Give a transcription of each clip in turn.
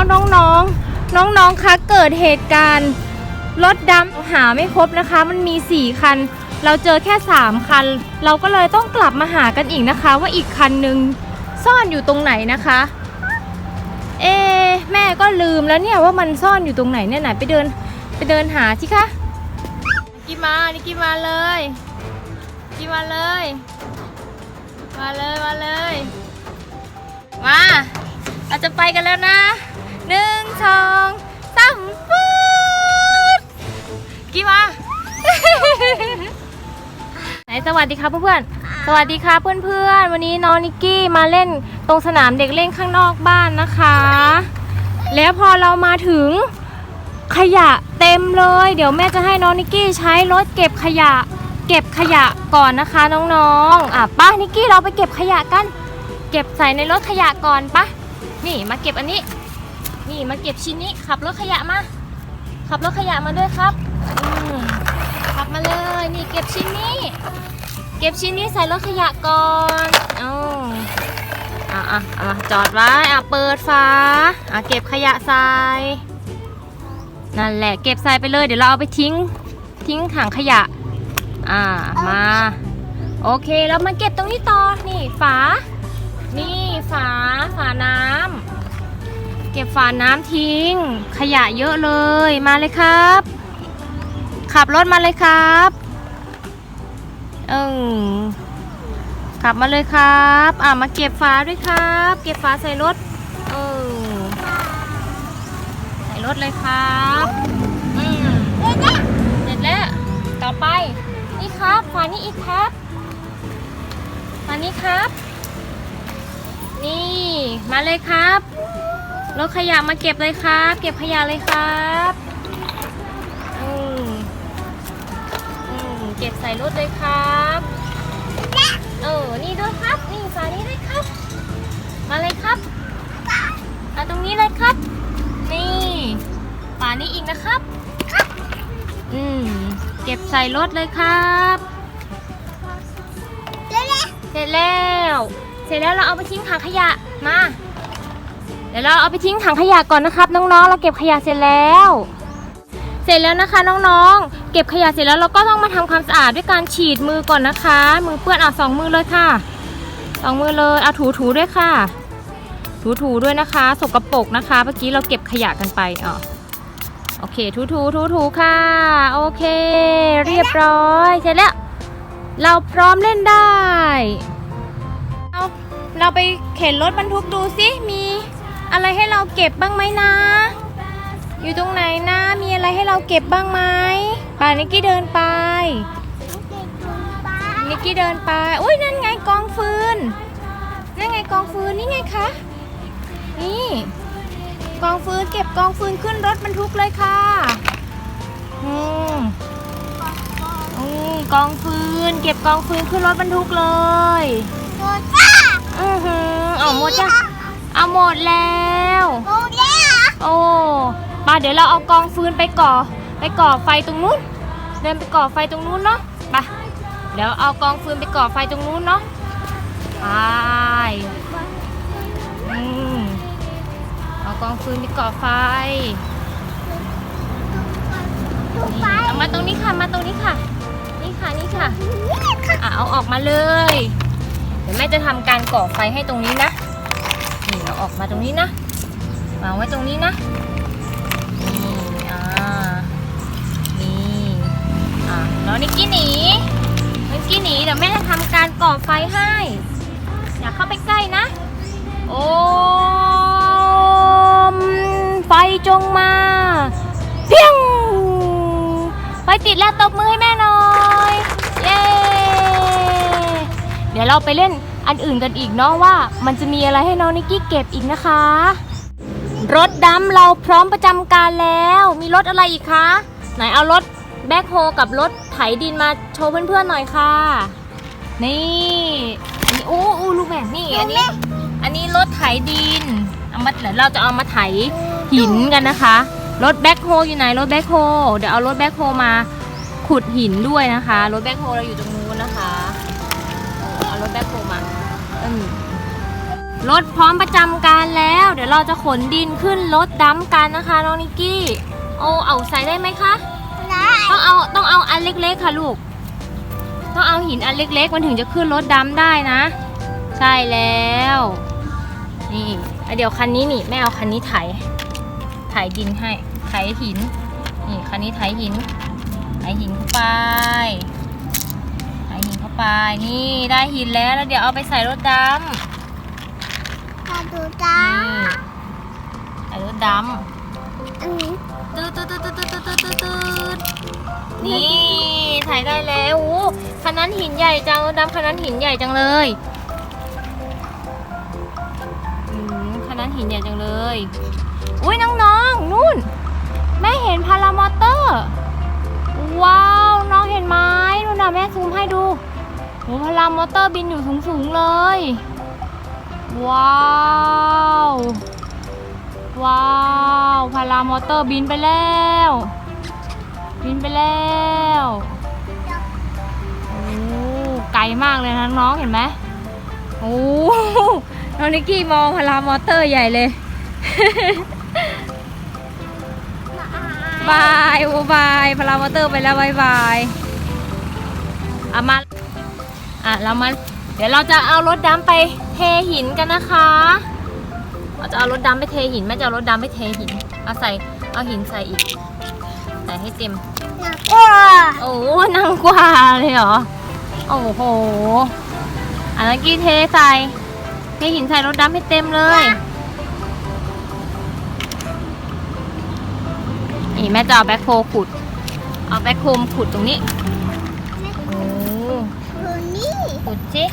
เอาน้องๆ น้องๆ คะเกิดเหตุการณ์รถดำหาไม่ครบนะคะ มันมี 4 คัน เราเจอแค่ 3 คัน เราก็เลยต้องกลับมาหากันอีกนะคะ ว่าอีกคันหนึ่งซ่อนอยู่ตรงไหนนะคะ เอะแม่ก็ลืมแล้วเนี่ยว่ามันซ่อนอยู่ตรงไหนเนี่ยไหนไปเดินไปเดินหาสิคะนิกกี้มานิกกี้มาเลยนิกกี้มาเลย มาเลยมาเลย มาเราจะไปกันแล้วนะ สองสามฟืดกี่มา ไหนสวัสดีครับเพื่อนๆ สวัสดีครับเพื่อนๆ วันนี้น้องนิกกี้มาเล่นตรงสนามเด็กเล่นข้างนอกบ้านนะคะ แล้วพอเรามาถึงขยะเต็มเลย เดี๋ยวแม่จะให้น้องนิกกี้ใช้รถเก็บขยะ เก็บขยะก่อนนะคะน้องๆ อะป้านิกกี้เราไปเก็บขยะกัน เก็บใส่ในรถขยะก่อนปะนี่มาเก็บอันนี้ นี่มาเก็บชิ้นนี้ขับรถขยะมา ขับรถขยะมาด้วยครับขับมาเลย นี่เก็บชิ้นนี้ เก็บชิ้นนี้ใส่รถขยะก่อนอาอะอะอะจอดไว้อะเปิดฝาอะเก็บขยะใส่นั่นแหละเก็บใส่ไปเลยเดี๋ยวเราเอาไปทิ้งทิ้งถังขยะ อ่ามา โอเคแล้วมาเก็บตรงนี้ต่อนี่ฝา นี่ฝาฝาน้ำ เก็บฝาน้ำทิ้ง ขยะเยอะเลยมาเลยครับ ขับรถมาเลยครับเออขับมาเลยครับ อ่ามาเก็บฝาด้วยครับ เก็บฝาใส่รถเออใส่รถเลยครับอืมเสร็จแล้วต่อไปนี่ครับฝานี้อีกครับฝานี้ครับ นี่มาเลยครับ รถขยะมาเก็บเลยครับ เก็บขยะเลยครับอืมอืมเก็บใส่รถเลยครับเออนี่ด้วยครับ นี่ฝานี้ด้วยครับ มาเลยครับเอาตรงนี้เลยครับ นี่ฝานี้อีกนะครับอืมเก็บใส่รถเลยครับเสร็จแล้ว เสร็จแล้วเราเอาไปทิ้งถังขยะมา เดี๋ยวเราเอาไปทิ้งถังขยะก่อนนะครับ น้องๆ เราเก็บขยะเสร็จแล้ว เสร็จแล้วนะคะน้องๆ เก็บขยะเสร็จแล้วเราก็ต้องมาทำความสะอาดด้วยการฉีดมือก่อนนะคะ มือเปื้อนเอาสองมือเลยค่ะสองมือเลยเอาถูๆด้วยค่ะ ถูๆด้วยนะคะ สกปรกนะคะ เมื่อกี้เราเก็บขยะกันไปอ๋อโอเคถูๆถูๆค่ะ โอเค เรียบร้อยเสร็จแล้ว เราพร้อมเล่นได้เอาเราไปเข็นรถบรรทุกดูสิมี อะไรให้เราเก็บบ้างไหมนะ อยู่ตรงไหนนะ มีอะไรให้เราเก็บบ้างไหมป่านิกกี้เดินไป นิกกี้เดินไป อุ้ยนั่นไงกองฟืน นั่นไงกองฟืน นี่ไงคะ นี่ กองฟืนเก็บกองฟืนขึ้นรถบรรทุกเลยค่ะ อืมอืมกองฟืน เก็บกองฟืนขึ้นรถบรรทุกเลย อือหือเอาหมดจ้ะ เอาหมดแล้วโอ้ป้าเดี๋ยวเราเอากองฟืนไปก่อ ไปก่อไฟตรงนู้น เดินไปก่อไฟตรงนู้นเนาะไปเดี๋ยวเอากองฟืนไปก่อไฟตรงนู้นเนาะไปอืมเอากองฟืนไปก่อไฟนี่เอามาตรงนี้ค่ะมาตรงนี้ค่ะ นี่ค่ะนี่ค่ะ อะเอาออกมาเลย เดี๋ยวแม่จะทำการก่อไฟให้ตรงนี้นะ นี่เราออกมาตรงนี้นะวางไว้ตรงนี้นะนี่อ่านี่อ่าแล้วนิกกี้หนีนิกกี้หนีเดี๋ยวแม่จะทำการก่อไฟให้อย่าเข้าไปใกล้นะ โอมไฟจงมาเพียงไฟติดแล้วตบมือให้แม่หน่อย เย้ เดี๋ยวเราไปเล่น อันอื่นกันอีกเนาะว่า มันจะมีอะไรให้น้องนิกกี้เก็บอีกนะคะ รถดำเราพร้อมประจำการแล้ว มีรถอะไรอีกคะ ไหนเอารถแบ็คโฮกับรถไถดินมาโชว์เพื่อนๆหน่อยค่ะ นี่อันนี้อู้อู้ลูกแม่นี่อันนี้ อันนี้รถไถดินเอามาเดี๋ยวเราจะเอามาไถหินกันนะคะ รถแบ็คโฮอยู่ไหนรถแบ็คโฮเดี๋ยวเอารถแบ็คโฮมาขุดหินด้วยนะคะ รถแบ็คโฮเราอยู่ตรงนู้นนะคะเอา รถแบ็คโฮมาอืมรถพร้อมประจำการแล้ว เดี๋ยวเราจะขนดินขึ้นรถดัมกันนะคะน้องนิกกี้โอ้เอาใส่ได้ไหมคะได้ต้องเอาต้องเอาอันเล็กๆค่ะลูก ต้องเอาหินอันเล็กๆ มันถึงจะขึ้นรถดำได้นะ ใช่แล้ว นี่แล้วเดี๋ยวคันนี้นี่แม่เอาคันนี้ไถไถดินให้ไถหิน นี่คันนี้ไถหินไถหินเข้าไปไถหินเข้า ไปนี่ได้หินแล้วแล้วเดี๋ยวเอาไปใส่รถดำใส่รถดำใส่รถดำตืดตืดตืดตืดตืดตืดตืดนี่ถ่ายได้แล้วโอ้คันนั้นหินใหญ่จังรถดำคันนั้นหินใหญ่จังเลยคันนั้นหินใหญ่จังเลย อุ้ยน้องๆนู่นแม่เห็นพารามอเตอร์ ว้าว น้องเห็นไหมนู่นน่ะแม่ซูมให้ดู โอ้พารามอเตอร์บินอยู่สูงๆเลย ว้าว ว้าวพารามอเตอร์บินไปแล้ว บินไปแล้วโอ้ไกลมากเลยนะน้องเห็นไหมโอ้น้องนิกกี้มองพารามอเตอร์ใหญ่เลยบายโอ้บายพารามอเตอร์ไปแล้วบายบายอามา อะเรามาเดี๋ยวเราจะเอารถดำไปเทหินกันนะคะเราจะเอารถดำไปเทหินแม่จะเอารถดำไปเทหินเอาใส่เอาหินใส่อีกใส่ให้เต็มหนักกว่าโอ้นั่งกว่าเลยเหรอโอ้โหอันนั้นกี้เทใส่เทหินใส่รถดำให้เต็มเลยนี่แม่จะเอาแบ็คโฮขุด เอาแบ็คโฮมขุดตรงนี้ โอ้ คือนี่ ขุด สิ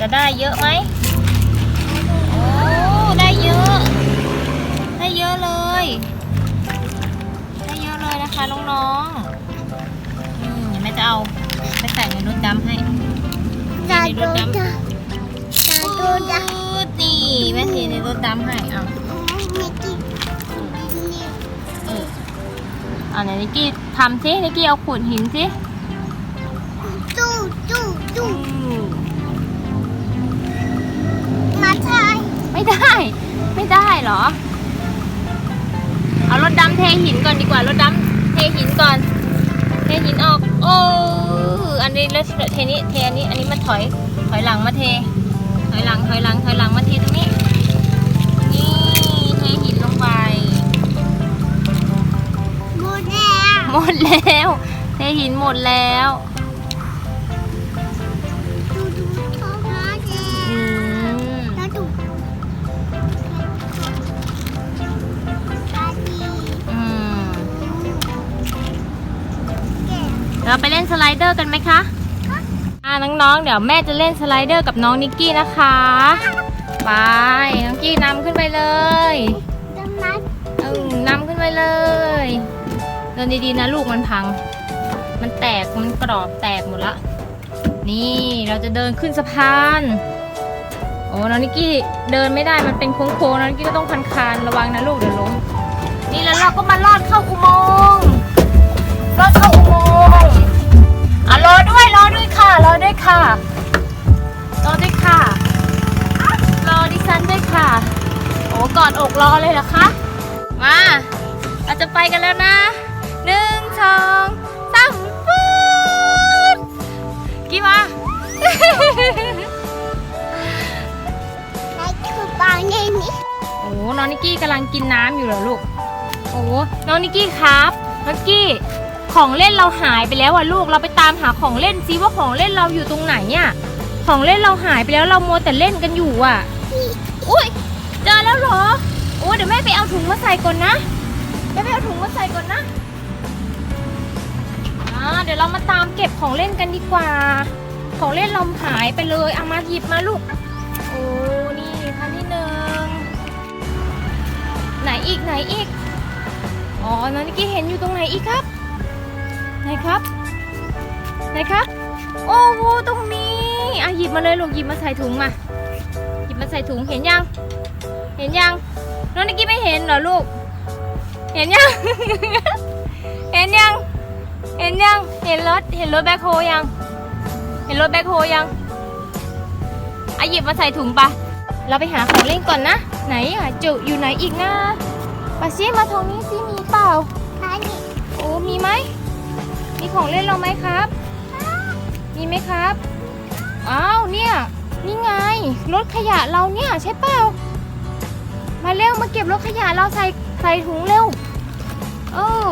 จะได้เยอะไหมโอ้ได้เยอะ ได้เยอะเลย ได้เยอะเลยนะคะน้องๆอืมเดี๋ยวแม่จะเอาไปใส่ในรถดำให้ตาดูจ้าตาดูจ้าปื๊ดนี่แม่เทในรถดำให้เอาไม่กินนี่เออเอาไหนนิกกี้ทำสินิกกี้เอาขุดหินสิ ไม่ได้ ไม่ได้เหรอ เอารถดำเทหินก่อนดีกว่ารถดำเทหินก่อน เทหินออก โอ้อันนี้แล้วเทนี้เทอันนี้อันนี้มาถอย ถอยหลังมาเท ถอยหลังถอยหลังถอยหลังมาเทตรงนี้นี่เทหินลงไปหมดแล้วหมดแล้ว เทหินหมดแล้ว เราไปเล่นสไลเดอร์กันไหมคะอ่าน้องๆ เดี๋ยวแม่จะเล่นสไลเดอร์กับน้องนิกกี้นะคะ ไป น้องกี้นำขึ้นไปเลยดังนั้นเออนำขึ้นไปเลยเดินดีๆนะลูกมันพัง มันแตก มันกรอบแตกหมดละ นี่เราจะเดินขึ้นสะพาน โอ้น้องนิกกี้เดินไม่ได้ มันเป็นโค้งๆน้องนิกกี้ก็ต้องคันคานๆระวังนะลูกเดี๋ยวล้ม นี่แล้วเราก็มาลอดเข้าอุโมงค์ลอดเข้าอุโมงค์ อะรอด้วยรอด้วยค่ะรอด้วยค่ะรอด้วยค่ะรอดิฉันด้วยค่ะโอ้กอดอกรอเลยเหรอคะมาเราจะไปกันแล้วนะหนึ่งสองสามฟืดกี่มาในคือบางในนี้โอ้น้องนิกกี้กำลังกินน้ำอยู่เหรอลูกโอ้น้องนิกกี้ครับนิกกี้ ของเล่นเราหายไปแล้วอะลูกเราไปตามหาของเล่นซิว่าของเล่นเราอยู่ตรงไหนอะของเล่นเราหายไปแล้วเรามัวแต่เล่นกันอยู่อะอุ้ยเจอแล้วเหรอโอ้เดี๋ยวแม่ไปเอาถุงมาใส่ก่อนนะแม่ไปเอาถุงมาใส่ก่อนนะอ่าเดี๋ยวเรามาตามเก็บของเล่นกันดีกว่า ของเล่นเราหายไปเลยเอามาหยิบมาลูกโอ้นี่คันที่หนึ่งไหนอีกไหนอีกอ๋อน้องนิกกี้เห็นอยู่ตรงไหนอีกครับ ไหนครับ ไหนครับ โอ้โหตรงนี้อะหยิบมาเลยลูกหยิบมาใส่ถุงมา หยิบมาใส่ถุงเห็นยัง เห็นยัง น้องนิกกี้ไม่เห็นเหรอลูก เห็นยัง เห็นยัง เห็นยัง เห็นรถ เห็นรถแบ็คโฮยัง เห็นรถแบ็คโฮยังอะหยิบมาใส่ถุงปะเราไปหาของเล่นก่อนนะ ไหนอะจุอยู่ไหนอีกนะปาซี่มาทางนี้สิมีเปล่าอันนี้โอ้มีไหม มีของเล่นเราไหมครับ มีไหมครับ อ้าว เนี่ย นี่ไง รถขยะเราเนี่ยใช่เปล่า มาเร็วมาเก็บรถขยะเราใส่ใส่ถุงเร็ว เออ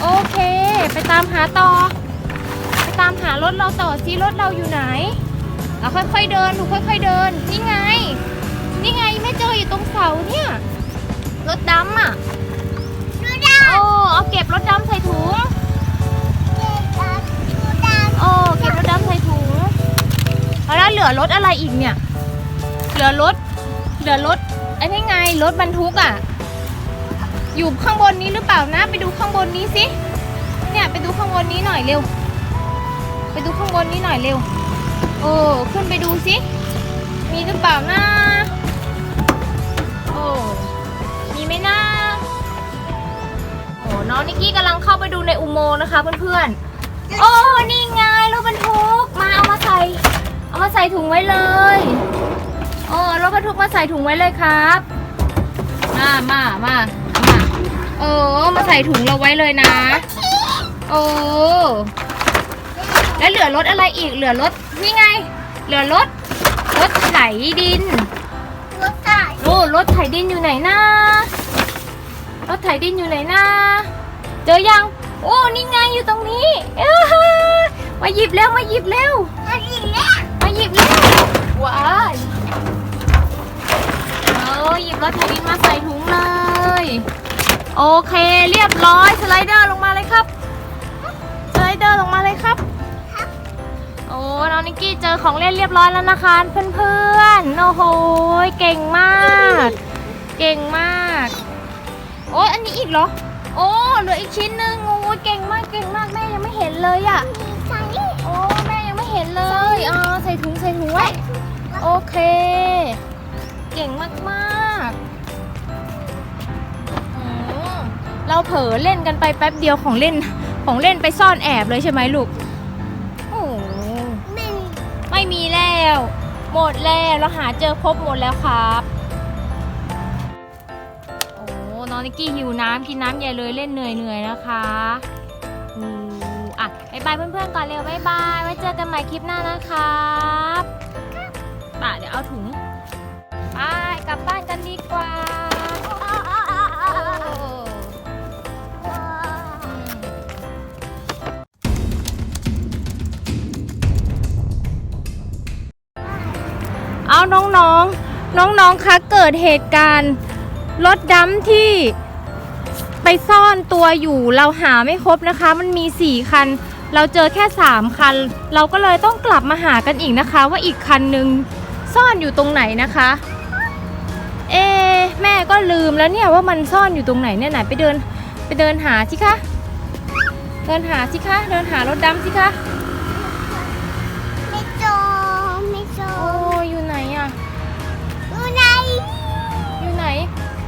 โอเค ไปตามหาต่อ ไปตามหารถเราต่อซิรถเราอยู่ไหนเอาค่อยๆเดินหนูค่อยๆเดิน นี่ไง นี่ไงแม่เจออยู่ตรงเสาเนี่ย รถดำอะดูดาโอ้เอาเก็บรถดำใส่ถุงเด็กกับดู ดาโอเก็บรถดำใส่ถุงแล้วเหลือรถอะไรอีกเนี่ย เหลือรถ เหลือรถไอ้นี่ไงรถบรรทุกอะ อยู่ข้างบนนี้หรือเปล่านะ ไปดูข้างบนนี้สิ เนี่ยไปดูข้างบนนี้หน่อยเร็ว ไปดูข้างบนนี้หน่อยเร็ว โอ้ขึ้นไปดูสิ มีหรือเปล่านะโอ้มีไหมนะโอ้น้องนิกกี้กำลังเข้าไปดูในอุโมงค์นะคะเพื่อนๆ โอ้นี่ไง รถบรรทุกมาเอามาใส่ เอามาใส่ถุงไว้เลยโอ้รถบรรทุกมาใส่ถุงไว้เลยครับ มามามามาโอ้มาใส่ถุงเราไว้เลยนะ โอ้แล้วเหลือรถอะไรอีกเหลือรถนี่ไง เหลือรถรถไถดินรถไก่โอ้รถไถดินอยู่ไหนนะรถไถดินอยู่ไหนนะเจอยังโอ้นี่ไงอยู่ตรงนี้อ้าฮะ มาหยิบเร็วมาหยิบเร็วอันนี้แหละมาหยิบเร็วว้ายเอาหยิบรถไถดินมาใส่ถุงเลย โอเคเรียบร้อยสไลเดอร์ลงมาเลยครับสไลเดอร์ลงมาเลยครับโอ้น้องนิกกี้เจอของเล่นเรียบร้อยแล้วนะคะเพื่อนๆโอ้โหเก่งมาก เก่งมากโอ้ยอันนี้อีกเหรอโอ้เหลืออีกชิ้นหนึ่งโอ้ยเก่งมากเก่งมากแม่ยังไม่เห็นเลยอะ อใส่ถุงใส่ถุงไว้ โอเค เก่งมากๆอืมเราเผลอเล่นกันไปแป๊บเดียวของเล่นของเล่นไปซ่อนแอบเลยใช่ไหมลูก โอ้ไม่ไม่มีแล้ว หมดแล้วเราหาเจอครบหมดแล้วครับ โอ้น้องนิกกี้หิวน้ำกินน้ำใหญ่เลยเล่นเหนื่อยเหนื่อยๆนะคะ บายบายเพื่อนๆก่อนเร็วบายบายไว้เจอกันใหม่คลิปหน้านะครับป่ะเดี๋ยวเอาถุงไปกลับบ้านกันดีกว่าโอ้อืมเอาน้องๆ น้องๆ คะเกิดเหตุการณ์รถดำที่ไปซ่อนตัวอยู่เราหาไม่ครบนะคะ มันมี 4 คัน เราเจอแค่ 3 คัน เราก็เลยต้องกลับมาหากันอีกนะคะ ว่าอีกคันหนึ่งซ่อนอยู่ตรงไหนนะคะ เอะแม่ก็ลืมแล้วเนี่ยว่ามันซ่อนอยู่ตรงไหนเนี่ยไหนไปเดินไปเดินหาสิคะเดินหาสิคะเดินหารถดำสิคะไม่โจไม่โจโอ้ยอยู่ไหนอะดูไหนอยู่ไหน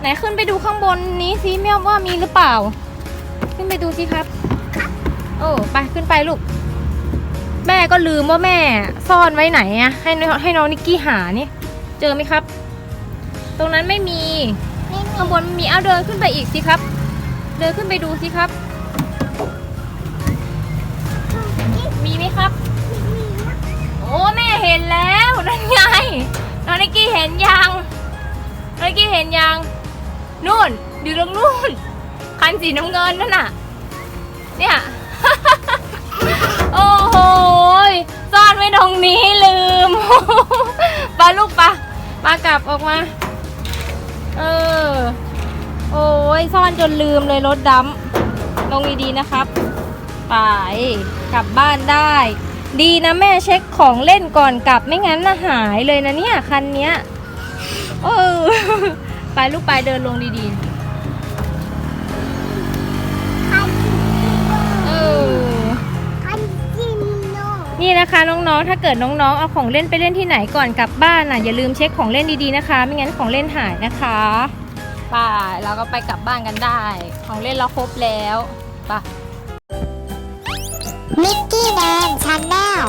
ไหนขึ้นไปดูข้างบนนี้ซิแม่ว่ามีหรือเปล่า ขึ้นไปดูสิครับ โอ้ไปขึ้นไปลูก แม่ก็ลืมว่าแม่ซ่อนไว้ไหนอะให้น้องให้น้องนิกกี้หานี่ เจอไหมครับ ตรงนั้นไม่มีไม่มีข้างบนมีเอาเดินขึ้นไปอีกสิครับ เดินขึ้นไปดูสิครับ มีไหมครับ โอ้แม่เห็นแล้วนั่นไงน้องนิกกี้เห็นยังน้องนิกกี้เห็นยังนู่นอยู่ตรงนู่นคันสีน้ำเงินนั่นน่ะ เนี่ย โอ้โหซ่อนไว้ตรงนี้ลืม ปลาลูกปลาปลากลับออกมา เออ โอ้ยซ่อนจนลืมเลยรถดำลงดีๆนะครับ ไป กลับบ้านได้ ดีนะแม่เช็คของเล่นก่อนกลับไม่งั้นนะหายเลยนะเนี่ย คันเนี้ย เออ ไปลูกไปเดินลงดีคั นี่นะคะน้องๆ ถ้าเกิดน้องๆ เอาของเล่นไปเล่นที่ไหนก่อนกลับบ้านน่ะอย่าลืมเช็คของเล่นดีๆนะคะ ไม่งั้นของเล่นหายนะคะไปเราก็ไปกลับบ้านกันได้ ของเล่นเราครบแล้วไปมิกกี้แดนชาแนล